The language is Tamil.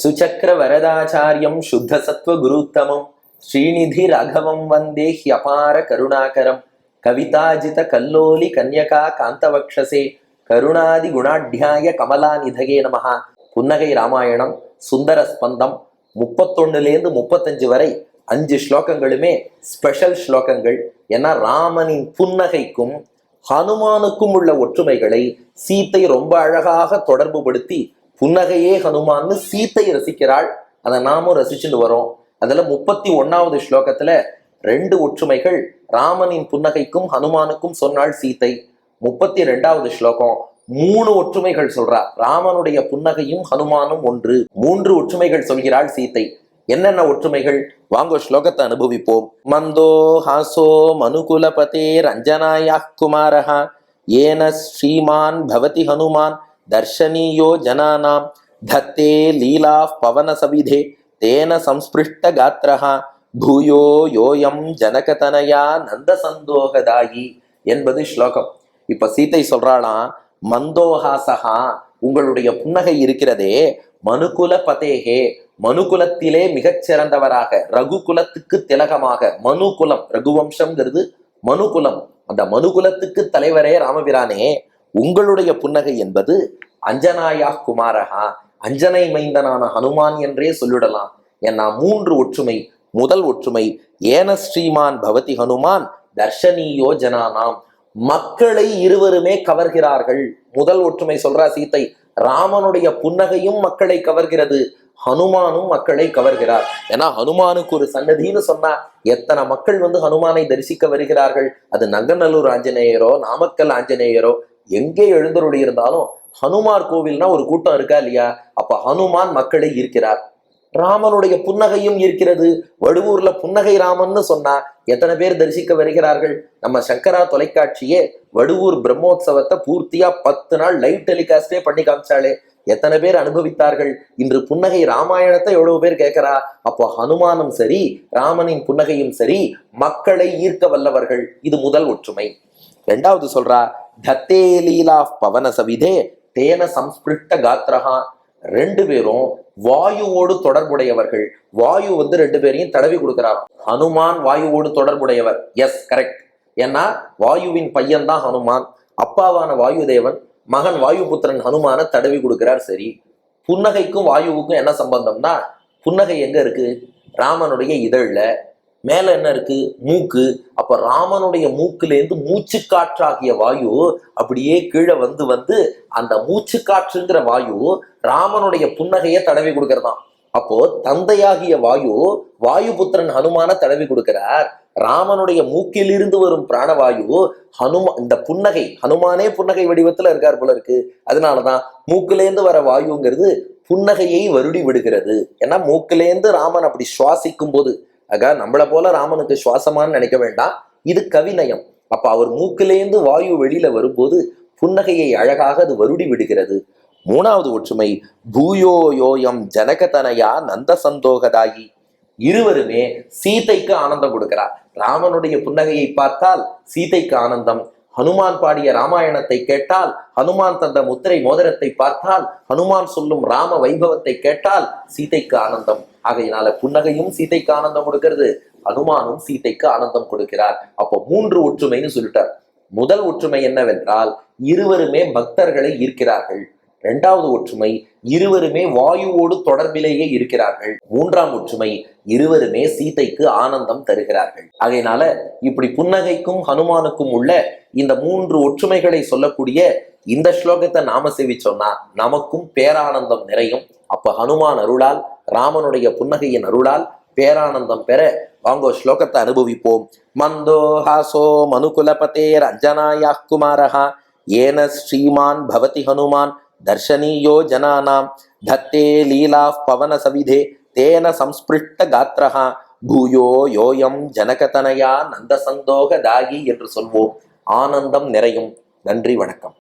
சுச்சக்கர வரதாச்சாரியம் சுத்த சத்வ குருத்தமம் ஸ்ரீநிதி ராகவம் வந்தே ஹியபார கருணாகரம் கவிதாஜித கல்லோலி கன்யகா காந்தவக்ஷசே கருணாதி குணாட்யாய கமலாநிதகே நமகா புன்னகை ராமாயணம் சுந்தர ஸ்பந்தம் முப்பத்தொன்னுலேருந்து முப்பத்தஞ்சு வரை அஞ்சு ஸ்லோகங்களுமே ஸ்பெஷல் ஸ்லோகங்கள் ஏன்னா ராமனின் புன்னகைக்கும் ஹனுமானுக்கும் உள்ள ஒற்றுமைகளை சீத்தை ரொம்ப அழகாக தொடர்புபடுத்தி புன்னகையே ஹனுமான்னு சீத்தை ரசிக்கிறாள். அதை நாமும் ரசிச்சுட்டு வரோம். அதுல முப்பத்தி ஒன்னாவது ஸ்லோகத்துல ரெண்டு ஒற்றுமைகள் ராமனின் புன்னகைக்கும் ஹனுமானுக்கும் சொன்னாள் சீத்தை. முப்பத்தி ரெண்டாவது ஸ்லோகம் மூணு ஒற்றுமைகள் சொல்றா. ராமனுடைய புன்னகையும் ஹனுமானும் ஒன்று. மூன்று ஒற்றுமைகள் சொல்கிறாள் சீத்தை. என்னென்ன ஒற்றுமைகள்? வாங்கோ ஸ்லோகத்தை அனுபவிப்போம். மந்தோ ஹாசோ மனுகுலபதே ரஞ்சனாயா குமாரஹா. ஏன ஸ்ரீமான் பவதி ஹனுமான். தர்ஷனீயோ ஜனானாம் தத்தே லீலா பவன சவிதே தேன சம்ஸ்பிருஷ்ட காத்திரஹா பூயோ யோயம் ஜனகதனயா நந்த சந்தோகதாயி என்பது ஸ்லோகம். இப்ப சீத்தை சொல்றாளாம் மந்தோஹாசகா உங்களுடைய புன்னகை இருக்கிறதே மனுகுல பதேகே மனுகுலத்திலே மிகச் சிறந்தவராக ரகுகுலத்துக்கு திலகமாக மனுகுலம் ரகுவம்சம்ங்கிறது மனுகுலம். அந்த மனுகுலத்துக்கு தலைவரே ராமபிரானே உங்களுடைய புன்னகை என்பது அஞ்சனாயா குமாரஹா அஞ்சனை மைந்தனான ஹனுமான் என்றே சொல்லிடலாம். ஏன்னா மூன்று ஒற்றுமை முதல் ஒற்றுமை ஏன ஸ்ரீமான் பவதி ஹனுமான் தர்ஷனீயோ ஜனானாம் மக்களை இருவருமே கவர்கிறார்கள். முதல் ஒற்றுமை சொல்றா சீத்தை ராமனுடைய புன்னகையும் மக்களை கவர்கிறது ஹனுமானும் மக்களை கவர்கிறார். ஏன்னா ஹனுமானுக்கு ஒரு சன்னதின்னு சொன்னா எத்தனை மக்கள் வந்து ஹனுமானை தரிசிக்க வருகிறார்கள்? அது நங்கநல்லூர் ஆஞ்சநேயரோ நாமக்கல் ஆஞ்சநேயரோ எங்கே எழுந்தருளி இருந்தாலும் ஹனுமார் கோவில்னா ஒரு கூட்டம் இருக்கா இல்லையா? அப்ப ஹனுமான் மக்களை ஈர்க்கிறார். ராமனுடைய புன்னகையும் இருக்கிறது வடுவூர்ல புன்னகை ராமன்னு சொன்னா எத்தனை பேர் தரிசிக்க வருகிறார்கள்? நம்ம சங்கரா தொலைக்காட்சியே வடுவூர் பிரம்மோத்சவத்தை பூர்த்தியா பத்து நாள் லைவ் டெலிகாஸ்டே பண்ணி காமிச்சாலே எத்தனை பேர் அனுபவித்தார்கள்? இன்று புன்னகை ராமாயணத்தை எவ்வளவு பேர் கேட்கிறா? அப்போ ஹனுமானும் சரி ராமனின் புன்னகையும் சரி மக்களை ஈர்க்க வல்லவர்கள். இது முதல் ஒற்றுமை. ரெண்டாவது சொல்றா தத்தே லீலா பவன சவிதே தேன சம்ஸ்பிருஷ்ட காத்திரஹா ரெண்டு பேரும் வாயுவோடு தொடர்புடையவர்கள். வாயு வந்து ரெண்டு பேரையும் தடவி கொடுக்கிறாராம் ஹனுமான் வாயுவோடு தொடர்புடையவர். எஸ் கரெக்ட் ஏன்னா வாயுவின் பையன் தான் ஹனுமான். அப்பாவான வாயுதேவன் மகன் வாயுபுத்திரன் ஹனுமான தடவி கொடுக்கிறார். சரி புன்னகைக்கும் வாயுவுக்கும் என்ன சம்பந்தம்னா புன்னகை எங்க இருக்கு? ராமனுடைய இதழ்ல மேல என்ன இருக்கு? மூக்கு. அப்ப ராமனுடைய மூக்குலேருந்து மூச்சு காற்றாகிய வாயு அப்படியே கீழே வந்து வந்து அந்த மூச்சு காற்றுங்கிற வாயு ராமனுடைய புன்னகையை தடவி கொடுக்கறதாம். அப்போ தந்தையாகிய வாயு வாயுபுத்திரன் ஹனுமான தடவி கொடுக்கிறார். ராமனுடைய மூக்கிலிருந்து வரும் பிராணவாயு ஹனுமா இந்த புன்னகை ஹனுமானே புன்னகை வடிவத்துல இருக்கார் போல இருக்கு. அதனாலதான் மூக்கிலேந்து வர வாயுங்கிறது புன்னகையை வருடி விடுகிறது. ஏன்னா மூக்கிலேந்து ராமன் அப்படி சுவாசிக்கும் போது ஆக நம்மளை போல ராமனுக்கு சுவாசமான்னு நினைக்க வேண்டாம். இது கவிநயம். அப்ப அவர் மூக்கிலேந்து வாயு வெளியில வரும்போது புன்னகையை அழகாக அது வருடி விடுகிறது. மூணாவது ஒற்றுமை பூயோ யோயம் ஜனகதனயா நந்த சந்தோகதாயி இருவருமே சீதைக்கு ஆனந்தம் கொடுக்கிறார். ராமனுடைய புன்னகையை பார்த்தால் சீதைக்கு ஆனந்தம். ஹனுமான் பாடிய ராமாயணத்தை கேட்டால் ஹனுமான் தந்த முத்திரை மோதிரத்தை பார்த்தால் ஹனுமான் சொல்லும் ராம வைபவத்தை கேட்டால் சீதைக்கு ஆனந்தம். ஆகையினால புன்னகையும் சீதைக்கு ஆனந்தம் கொடுக்கிறது அனுமானும் சீதைக்கு ஆனந்தம் கொடுக்கிறார். அப்போ மூன்று ஒற்றுமைன்னு சொல்லிட்டார். முதல் ஒற்றுமை என்னவென்றால் இருவருமே பக்தர்களை ஈர்க்கிறார்கள். இரண்டாவது ஒற்றுமை இருவருமே வாயுவோடு தொடர்பிலேயே இருக்கிறார்கள். மூன்றாம் ஒற்றுமை இருவருமே சீதைக்கு ஆனந்தம் தருகிறார்கள். ஆகையினால இப்படி புன்னகைக்கும் ஹனுமானுக்கும் உள்ள இந்த மூன்று ஒற்றுமைகளை சொல்லக்கூடிய இந்த ஸ்லோகத்தை நாம சேவிச்சோம்னா நமக்கும் பேரானந்தம் நிறையும். அப்ப ஹனுமான் அருளால் ராமனுடைய புன்னகையின் அருளால் பேரானந்தம் பெற வாங்கோ ஸ்லோகத்தை அனுபவிப்போம். மந்தோஹாசோ மனுகுலபதே ரஞ்சனாயா குமாரஹா. ஏன ஸ்ரீமான் பவதி ஹனுமான் தர்ஷனீயோ ஜனானாம். தத்தே லீலா பவன சவிதே தேன சம்ஸ்பிருஷ்ட காத்திரஹா பூயோ யோயம் ஜனகதனயா நந்த சந்தோக தாகி என்று சொல்வோம். ஆனந்தம் நிறையும். நன்றி வணக்கம்.